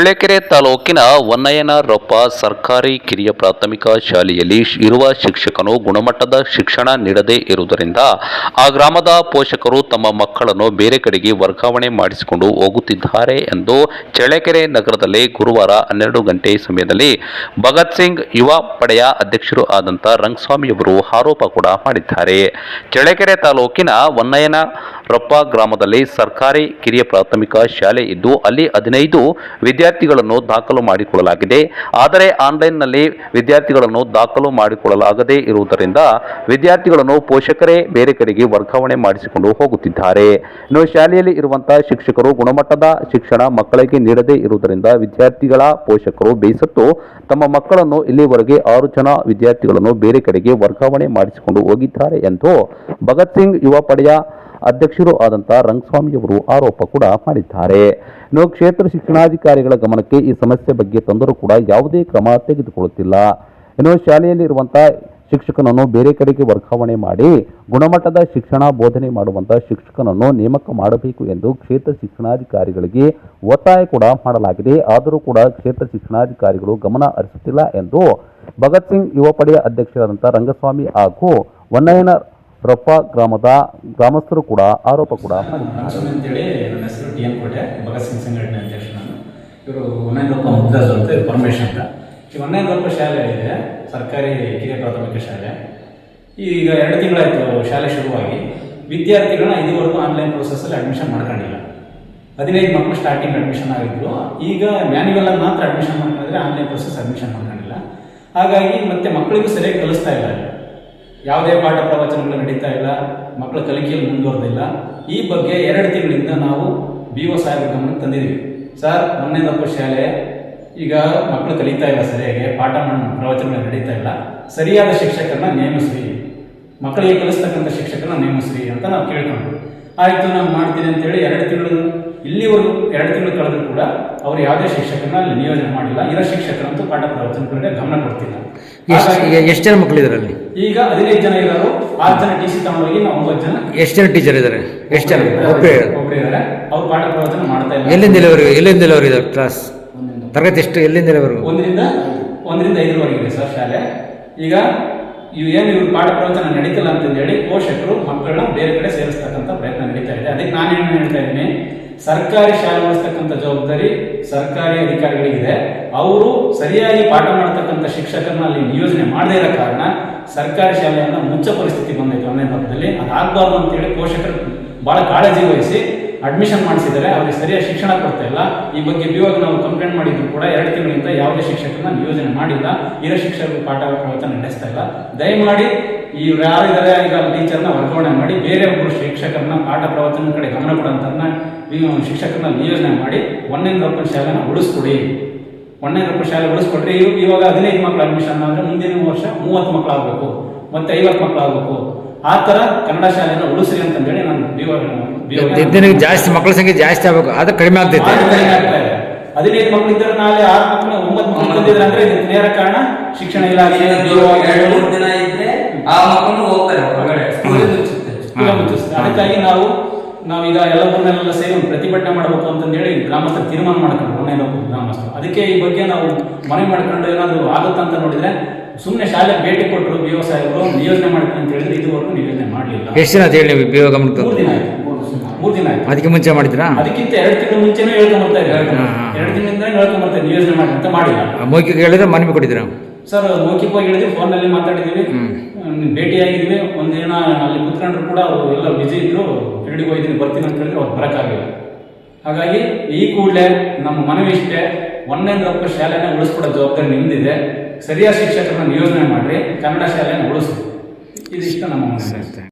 ಚಳ್ಳಕೆರೆ ತಾಲೂಕಿನ ವನ್ನಯ್ಯನರೊಪ್ಪ ಸರ್ಕಾರಿ ಕಿರಿಯ ಪ್ರಾಥಮಿಕ ಶಾಲೆಯಲ್ಲಿ ಇರುವ ಶಿಕ್ಷಕನು ಗುಣಮಟ್ಟದ ಶಿಕ್ಷಣ ನೀಡದೇ ಇರುವುದರಿಂದ ಆ ಗ್ರಾಮದ ಪೋಷಕರು ತಮ್ಮ ಮಕ್ಕಳನ್ನು ಬೇರೆ ಕಡೆಗೆ ವರ್ಗಾವಣೆ ಮಾಡಿಸಿಕೊಂಡು ಹೋಗುತ್ತಿದ್ದಾರೆ ಎಂದು ಚಳ್ಳಕೆರೆ ನಗರದಲ್ಲಿ ಗುರುವಾರ ಹನ್ನೆರಡು ಗಂಟೆ ಸಮಯದಲ್ಲಿ ಭಗತ್ ಸಿಂಗ್ ಯುವ ಪಡೆಯ ಅಧ್ಯಕ್ಷರು ಆದಂಥ ರಂಗಸ್ವಾಮಿಯವರು ಆರೋಪ ಕೂಡ ಮಾಡಿದ್ದಾರೆ. ಚಳ್ಳಕೆರೆ ತಾಲೂಕಿನ ವನ್ನಯ್ಯನರೊಪ್ಪ ಗ್ರಾಮದಲ್ಲಿ ಸರ್ಕಾರಿ ಕಿರಿಯ ಪ್ರಾಥಮಿಕ ಶಾಲೆ ಇದ್ದು ಅಲ್ಲಿ ಹದಿನೈದು ವಿದ್ಯಾರ್ಥಿಗಳನ್ನು ದಾಖಲು ಮಾಡಿಕೊಳ್ಳಲಾಗಿದೆ. ಆದರೆ ಆನ್ಲೈನ್ನಲ್ಲಿ ವಿದ್ಯಾರ್ಥಿಗಳನ್ನು ದಾಖಲು ಮಾಡಿಕೊಳ್ಳಲಾಗದೇ ಇರುವುದರಿಂದ ವಿದ್ಯಾರ್ಥಿಗಳನ್ನು ಪೋಷಕರೇ ಬೇರೆ ಕಡೆಗೆ ವರ್ಗಾವಣೆ ಮಾಡಿಸಿಕೊಂಡು ಹೋಗುತ್ತಿದ್ದಾರೆ. ಇನ್ನು ಶಾಲೆಯಲ್ಲಿ ಇರುವಂತಹ ಶಿಕ್ಷಕರು ಗುಣಮಟ್ಟದ ಶಿಕ್ಷಣ ಮಕ್ಕಳಿಗೆ ನೀಡದೇ ಇರುವುದರಿಂದ ವಿದ್ಯಾರ್ಥಿಗಳ ಪೋಷಕರು ಬೇಸತ್ತು ತಮ್ಮ ಮಕ್ಕಳನ್ನು ಇಲ್ಲಿವರೆಗೆ ಆರು ಜನ ವಿದ್ಯಾರ್ಥಿಗಳನ್ನು ಬೇರೆ ಕಡೆಗೆ ವರ್ಗಾವಣೆ ಮಾಡಿಸಿಕೊಂಡು ಹೋಗಿದ್ದಾರೆ ಎಂದು ಭಗತ್ ಸಿಂಗ್ ಯುವ ಪಡೆಯ ಅಧ್ಯಕ್ಷರು ಆದಂಥ ರಂಗಸ್ವಾಮಿಯವರು ಆರೋಪ ಕೂಡ ಮಾಡಿದ್ದಾರೆ. ಇನ್ನು ಕ್ಷೇತ್ರ ಶಿಕ್ಷಣಾಧಿಕಾರಿಗಳ ಗಮನಕ್ಕೆ ಈ ಸಮಸ್ಯೆ ಬಗ್ಗೆ ತಂದರೂ ಕೂಡ ಯಾವುದೇ ಕ್ರಮ ತೆಗೆದುಕೊಳ್ಳುತ್ತಿಲ್ಲ. ಇನ್ನು ಶಾಲೆಯಲ್ಲಿ ಇರುವಂತಹ ಶಿಕ್ಷಕನನ್ನು ಬೇರೆ ಕಡೆಗೆ ವರ್ಗಾವಣೆ ಮಾಡಿ ಗುಣಮಟ್ಟದ ಶಿಕ್ಷಣ ಬೋಧನೆ ಮಾಡುವಂತಹ ಶಿಕ್ಷಕನನ್ನು ನೇಮಕ ಮಾಡಬೇಕು ಎಂದು ಕ್ಷೇತ್ರ ಶಿಕ್ಷಣಾಧಿಕಾರಿಗಳಿಗೆ ಒತ್ತಾಯ ಕೂಡ ಮಾಡಲಾಗಿದೆ. ಆದರೂ ಕೂಡ ಕ್ಷೇತ್ರ ಶಿಕ್ಷಣಾಧಿಕಾರಿಗಳು ಗಮನ ಹರಿಸುತ್ತಿಲ್ಲ ಎಂದು ಭಗತ್ ಸಿಂಗ್ ಯುವ ಪಡೆಯ ಅಧ್ಯಕ್ಷರಾದಂಥ ರಂಗಸ್ವಾಮಿ ಹಾಗೂ ವನ್ನಯ್ಯನ ರೊಪ್ಪ ಗ್ರಾಮದ ಗ್ರಾಮಸ್ಥರು ಕೂಡ ಆರೋಪ ಕೂಡ ಅಂತೇಳಿ ನನ್ನ ಹೆಸರು ಟಿ ಎನ್ ಕೋಟೆ, ಭಗತ್ ಸಿಂಗ್ ಸಂಘಟನೆ ಅಧ್ಯಕ್ಷ ನಾನು. ಇವರು ಒನ್ನೈನರಪ್ಪ ಮುಗ್ದಾಜ್ ಅಂತ ಪರಮೇಶ್ ಅಂತ. ಈ ಒನ್ನೈನರಪ್ಪ ಶಾಲೆ ಇದೆ, ಸರ್ಕಾರಿ ಕಿರಿಯ ಪ್ರಾಥಮಿಕ ಶಾಲೆ. ಈಗ ಎರಡು ತಿಂಗಳಾಯಿತು ಶಾಲೆ ಶುರುವಾಗಿ. ವಿದ್ಯಾರ್ಥಿಗಳನ್ನ ಇದುವರೆಗೂ ಆನ್ಲೈನ್ ಪ್ರೋಸೆಸ್ಸಲ್ಲಿ ಅಡ್ಮಿಷನ್ ಮಾಡ್ಕೊಂಡಿಲ್ಲ. ಹದಿನೈದು ಮಕ್ಕಳು ಸ್ಟಾರ್ಟಿಂಗ್ ಅಡ್ಮಿಷನ್ ಆಗಿದ್ರು ಈಗ ಮ್ಯಾನ್ಯುವಲ್ ಮಾತ್ರ ಅಡ್ಮಿಷನ್ ಮಾಡ್ಕೊಂಡಿದ್ರೆ ಆನ್ಲೈನ್ ಪ್ರೋಸೆಸ್ ಅಡ್ಮಿಷನ್ ಮಾಡ್ಕೊಂಡಿಲ್ಲ. ಹಾಗಾಗಿ ಮತ್ತೆ ಮಕ್ಕಳಿಗೂ ಸರಿಯಾಗಿ ಕಲಿಸ್ತಾ ಇಲ್ಲಿ. ಯಾವುದೇ ಪಾಠ ಪ್ರವಚನಗಳು ನಡೀತಾ ಇಲ್ಲ ಮಕ್ಕಳ ಕಲಿಕೆಯಲ್ಲಿ ಮುಂದುವರೆದಿಲ್ಲ. ಈ ಬಗ್ಗೆ ಎರಡು ತಿಂಗಳಿಂದ ನಾವು ಬಿ ಒ ಸಾಹೇಬ್ ಗಮನ ತಂದಿದ್ದೀವಿ. ಸರ್ ಮೊನ್ನೆ ತಪ್ಪು ಶಾಲೆ ಈಗ ಮಕ್ಕಳು ಕಲಿತಾ ಇಲ್ಲ ಸರಿಯಾಗಿ ಪಾಠ ಮಾಡ ಪ್ರವಚನಗಳು ನಡೀತಾ ಇಲ್ಲ. ಸರಿಯಾದ ಶಿಕ್ಷಕರನ್ನ ನೇಮಿಸ್ರಿ. ಮಕ್ಕಳಿಗೆ ಕಲಿಸ್ತಕ್ಕಂಥ ಶಿಕ್ಷಕರನ್ನ ನೇಮಿಸ್ರಿ ಅಂತ ನಾವು ಕೇಳ್ಕೊಂಡ್ವಿ. ಆಯಿತು ನಾನು ಮಾಡ್ತೀನಿ ಅಂತೇಳಿ ಎರಡು ತಿಂಗಳು ಇಲ್ಲಿವರೆಗೂ ಎರಡು ತಿಂಗಳು ಕಳೆದ್ರು ಕೂಡ ಅವರು ಯಾವುದೇ ಶಿಕ್ಷಕರನ್ನ ಅಲ್ಲಿ ನಿಯೋಜನೆ ಮಾಡಿಲ್ಲ. ಇರೋ ಶಿಕ್ಷಕರಂತೂ ಪಾಠ ಪ್ರವಚನಗಳಿಗೆ ಗಮನ ಕೊಡ್ತಿಲ್ಲ. ಎಷ್ಟು ಎಷ್ಟು ಜನ ಮಕ್ಕಳಿದ್ದಾರೆ ಅಲ್ಲಿ ಈಗ ಹದಿನೈದು ಜನ ಇರೋರು ಆರು ಜನ ಟಿ ಸಿ ತಗೊಂಡೋಗಿ ನಾವು ಒಂಬತ್ತು ಜನ ಎಷ್ಟು ಜನ ಟೀಚರ್ ಇದ್ದಾರೆ ಎಷ್ಟು ಜನ? ಒಬ್ಬರೇ ಒಬ್ಬರು ಇದ್ದಾರೆ? ಅವ್ರು ಪಾಠ ಪ್ರವಚನ ಮಾಡ್ತಾ ಇಲ್ಲ ಎಲ್ಲಿಂದ ಎಲ್ಲಿವರೆಗೂ ಎಲ್ಲಿಂದ ಎಲ್ಲಿವರೆಗೂ ಇದೆ ಕ್ಲಾಸ್ ತರಗತಿ ಎಷ್ಟು? ಎಲ್ಲಿಂದ ಎಲ್ಲಿವರೆಗೂ ಒಂದರಿಂದ ಒಂದರಿಂದ ಐದರವರೆಗೆ ಇದೆ ಸರ್ ಶಾಲೆ. ಈಗ ಇವು ಏನು ಇವ್ರು ಪಾಠ ಪ್ರವಚನ ನಡೀತಿಲ್ಲ ಅಂತಂದೇಳಿ ಪೋಷಕರು ಮಕ್ಕಳನ್ನ ಬೇರೆ ಕಡೆ ಸೇರಿಸ್ತಕ್ಕಂಥ ಪ್ರಯತ್ನ ನಡೀತಾ ಇದೆ. ಅದಕ್ಕೆ ನಾನು ಏನು ಹೇಳ್ತಾ ಇದ್ದೀನಿ? ಸರ್ಕಾರಿ ಶಾಲೆ ಉಳಿಸ್ತಕ್ಕಂಥ ಜವಾಬ್ದಾರಿ ಸರ್ಕಾರಿ ಅಧಿಕಾರಿಗಳಿಗಿದೆ. ಅವರು ಸರಿಯಾಗಿ ಪಾಠ ಮಾಡ್ತಕ್ಕಂಥ ಶಿಕ್ಷಕರನ್ನ ಅಲ್ಲಿ ನಿಯೋಜನೆ ಮಾಡದೇ ಇರೋ ಕಾರಣ ಸರ್ಕಾರಿ ಶಾಲೆಯನ್ನು ಮುಚ್ಚ ಪರಿಸ್ಥಿತಿ ಬಂದೈತೆ ಒಂದನೇ ಹಬ್ಬದಲ್ಲಿ ಅದಾಗಬಾರ್ದು ಅಂತೇಳಿ ಪೋಷಕರು ಭಾಳ ಕಾಳಜಿ ವಹಿಸಿ ಅಡ್ಮಿಷನ್ ಮಾಡಿಸಿದರೆ ಅವರಿಗೆ ಸರಿಯಾದ ಶಿಕ್ಷಣ ಕೊಡ್ತಾ ಇಲ್ಲ. ಈ ಬಗ್ಗೆ ಬಿವಾಗ ನಾವು ಕಂಪ್ಲೇಂಟ್ ಮಾಡಿದ್ರು ಕೂಡ ಎರಡು ತಿಂಗಳಿಂದ ಯಾವುದೇ ಶಿಕ್ಷಕರನ್ನ ನಿಯೋಜನೆ ಮಾಡಿಲ್ಲ. ಇರೋ ಶಿಕ್ಷಕರು ಪಾಠ ಪ್ರವಚನ ನಡೆಸ್ತಾ ಇಲ್ಲ. ದಯಮಾಡಿ ಈ ಯಾರಿದ್ದಾರೆ ಈಗ ಟೀಚರ್ನ ವರ್ಗಾವಣೆ ಮಾಡಿ ಬೇರೆ ಒಬ್ಬರು ಶಿಕ್ಷಕರನ್ನ ಪಾಠ ಪ್ರವಚನ ಕಡೆ ಗಮನ ಕೊಡೋಂಥದ್ದನ್ನ ಶಿಕ್ಷಕರನ್ನ ನಿಯೋಜನೆ ಮಾಡಿ, ಒಂದನೇ ಒಪ್ಪನ ಶಾಲೆನ ಉಳಿಸ್ಕೊಡಿ. ಒಂದನೇ ರೊಕ್ಕ ಶಾಲೆ ಉಳಿಸ್ಕೊಟ್ರೆ ಇವ್- ಇವಾಗ ಹದಿನೈದು ಮಕ್ಕಳು ಅಡ್ಮಿಷನ್ ಆದರೆ ಮುಂದಿನ ವರ್ಷ ಮೂವತ್ತು ಮಕ್ಕಳು ಆಗಬೇಕು ಮತ್ತೆ ಐವತ್ತು ಮಕ್ಕಳು ಆಗಬೇಕು ಆ ಥರ ಕನ್ನಡ ಶಾಲೆಯನ್ನು ಉಳಿಸ್ರಿ ಅಂತಂದೇಳಿ ನಾನು ದಿನಕ್ಕೆ ಜಾಸ್ತಿ ಮಕ್ಕಳ ಸಂಖ್ಯೆ ಜಾಸ್ತಿ ಆಗಬೇಕು ಅದು ಕಡಿಮೆ ಆಗ್ತೈತೆ. ಹದಿನೈದು ಮಕ್ಕಳು ಇದ್ದರೆ ನಾಳೆ ಆರು ಮಕ್ಕಳು ಒಂಬತ್ತು ಮಕ್ಕಳು ಬಂದಿದ್ರೆ ಅಂದ್ರೆ ನೇರ ಕಾರಣ ಶಿಕ್ಷಣ ಇಲಾಖೆ. ಎರಡು ಮೂರು ದಿನ ಇದ್ರೆ ಆ ಮಕ್ಕಳು ಹೋಗ್ತಾರೆ ಹೊರಗಡೆ. ಅದಕ್ಕಾಗಿ ನಾವು ನಾವೀಗ ಎಲ್ಲವನ್ನೆಲ್ಲ ಸೇರಿ ಒಂದು ಪ್ರತಿಭಟನೆ ಮಾಡಬೇಕು ಅಂತಂದೇಳಿ ಗ್ರಾಮಸ್ಥರು ತೀರ್ಮಾನ ಮಾಡ್ಕೊಂಡು ಮೊನ್ನೆ ಗ್ರಾಮಸ್ಥರು. ಅದಕ್ಕೆ ಈ ಬಗ್ಗೆ ನಾವು ಮನೆ ಮಾಡ್ಕೊಂಡು ಏನಾದರೂ ಆಗುತ್ತಾ ಅಂತ ನೋಡಿದ್ರೆ ಸುಮ್ಮನೆ ಶಾಲೆ ಭೇಟಿ ಕೊಟ್ಟರು ಬಿ ಓ ಸಾಹೇಬರು ನಿಯೋಜನೆ ಮಾಡ್ತೀನಿ ಅಂತ ಹೇಳಿದ್ರೆ ಇದುವರೆಗೂ ನಿಯೋಜನೆ ಮಾಡಲಿಲ್ಲ. ಎಷ್ಟು ದಿನ ಅಂತ ಹೇಳಿ ನೀವು ಉಪಯೋಗ ಗಮನಕ್ಕೆ ಮೂರು ದಿನ ಆಯ್ತು ಮೂರು ದಿನ ಆಯ್ತು. ಅದಕ್ಕೆ ಮುಂಚೆ ಮಾಡಿದ್ರಾ ಅದಕ್ಕಿಂತ ಎರಡು ತಿಂಗಳ ಮುಂಚೆನೇ ಹೇಳ್ತಾ ಬರ್ತಾ ಇದ್ದಾರೆ. ಎರಡು ತಿಂಗಳಿಂದ ಮಾಡ್ತಾರೆ ನಿಯೋಜನೆ ಮಾಡಿ ಅಂತ ಮಾಡಿಲ್ಲ. ಮೌಖಿಕ ಹೇಳಿದ್ರೆ ಮನವಿ ಕೊಟ್ಟಿದ್ದೀರಾ? ಸರ್ ಮೌಖಿಕ ಹೇಳಿದ್ವಿ ಫೋನಲ್ಲಿ ಮಾತಾಡಿದ್ದೀವಿ. ಭೇಟಿಯಾಗಿದ್ವಿ. ಒಂದಿನ ಅಲ್ಲಿ ಕುತ್ಕೊಂಡ್ರು ಕೂಡ ಅವರು ಎಲ್ಲ ಬಿಜಿ ಇದ್ರು. ಫೀಲ್ಡಿಗೆ ಹೋಗಿದ್ದೀನಿ ಬರ್ತೀನಿ ಅಂತ ಹೇಳಿದ್ರೆ ಅವ್ರು ಬರೋಕ್ಕಾಗಲಿಲ್ಲ ಹಾಗಾಗಿ ಈ ಕೂಡಲೇ ನಮ್ಮ ಮನವಿ ಇಷ್ಟೇ. ಒಂದನೇ ರೊಕ್ಕ ಶಾಲೆನ ಉಳಿಸ್ಕೊಡೋ ಜವಾಬ್ದಾರಿ ನಿಮ್ದಿದೆ. ಸರಿಯಾದ ಶಿಕ್ಷಕರನ್ನ ನಿಯೋಜನೆ ಮಾಡ್ರಿ. ಕನ್ನಡ ಶಾಲೆನ ಉಳಿಸಿ ಇದಿಷ್ಟ ನಮ್ಮ ಮನವಿ.